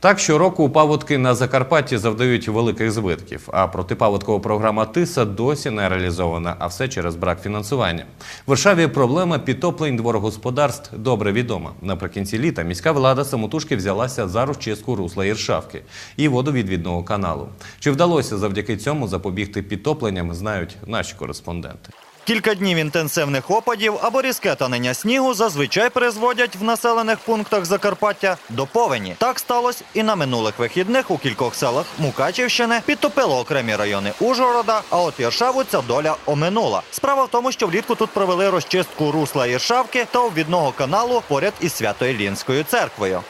Так, щороку паводки на Закарпатті завдають великих збитків, а протипаводкова програма ТИСА досі не реалізована, а все через брак фінансування. В Варшаві проблема підтоплень дворогосподарств добре відома. Наприкінці літа міська влада самотужки взялася за розчистку русла Іршавки і водовідвідного каналу. Чи вдалося завдяки цьому запобігти підтопленням, знають наші кореспонденти. Кілька днів інтенсивних опадів або різке танення снігу зазвичай призводять в населених пунктах Закарпаття до повені. Так сталося і на минулих вихідних у кількох селах Мукачівщини підтопило окремі райони Ужгорода, а от Іршаву ця доля оминула. Справа в тому, що влітку тут провели розчистку русла Іршавки та обвідного каналу поряд із Свято-Іллінською церквою.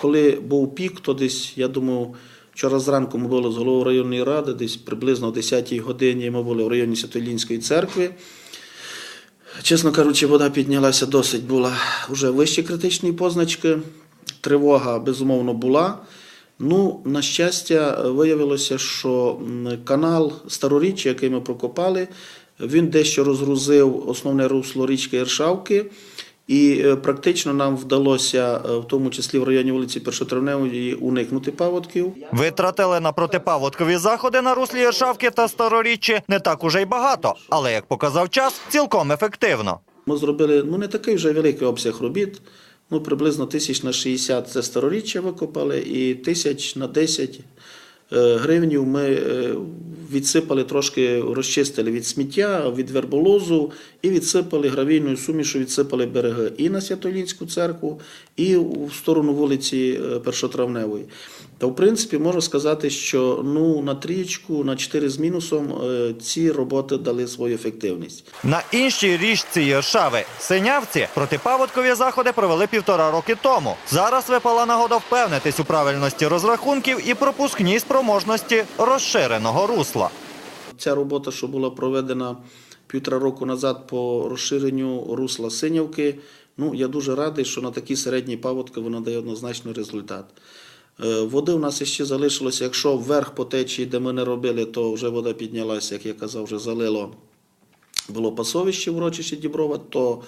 Коли був пік, то десь, я думаю, вчора зранку ми були з головою районної ради, десь приблизно о 10-й годині ми були в районі Святолінської церкви. Чесно кажучи, вода піднялася досить була вже вище критичні позначки. Тривога, безумовно, була. Ну, на щастя, виявилося, що канал Староріччя, який ми прокопали, він дещо розгрузив основне русло річки Іршавки. І е, практично нам вдалося, е, в тому числі в районі вулиці Першотравневої, уникнути паводків. Витратили на протипаводкові заходи на руслі Іршавки та Староріччі не так уже й багато, але як показав час, цілком ефективно. Ми зробили ну, не такий вже великий обсяг робіт. Ну, приблизно тисяч на 60 це староріччя викопали, і тисяч на 10 е, гривнів ми відсипали трошки, розчистили від сміття, від верболозу і відсипали гравійною сумішу, відсипали береги і на Святолінську церкву, і в сторону вулиці е, Першотравневої. Та в принципі можу сказати, що ну, на трієчку, на 4 з мінусом е, ці роботи дали свою ефективність. На іншій річці Єршави Синявці протипаводкові заходи провели півтора роки тому. Зараз випала нагода впевнитись у правильності розрахунків і пропускній спроможності розширеного русла. Ця робота, що була проведена півтора року назад по розширенню русла Синявки, ну я дуже радий, що на такі середні паводки вона дає однозначний результат. Е, Води у нас ще залишилося, якщо вверх по течії, де ми не робили, то вже вода піднялася, як я казав, вже залило було пасовище в урочищі Діброва, то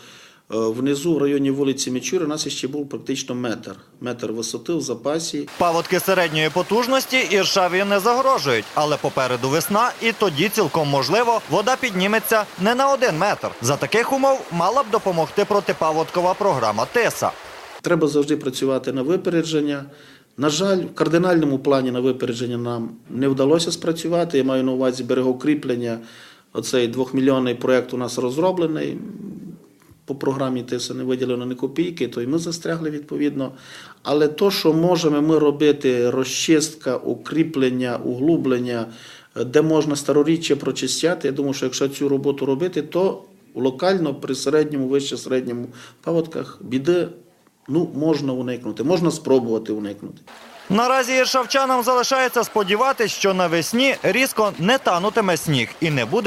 внизу в районі вулиці Мічури у нас ще був практично метр. Метр висоти в запасі. Паводки середньої потужності Іршаві не загрожують, але попереду весна, і тоді цілком можливо вода підніметься не на один метр. За таких умов мала б допомогти протипаводкова програма ТИСА. Треба завжди працювати на випередження. На жаль, в кардинальному плані на випередження нам не вдалося спрацювати. Я маю на увазі берегоукріплення. Оцей двохмільйонний проєкт у нас розроблений. По програмі ТИСа не виділено ні копійки, то й ми застрягли відповідно. Але то, що можемо ми робити, розчистка, укріплення, углублення, е, де можна староріччя прочистяти, я думаю, що якщо цю роботу робити, то локально при середньому, вище середньому паводках біди ну, можна уникнути, можна спробувати уникнути. Наразі іршавчанам залишається сподіватись, що навесні різко не танутиме сніг і не буде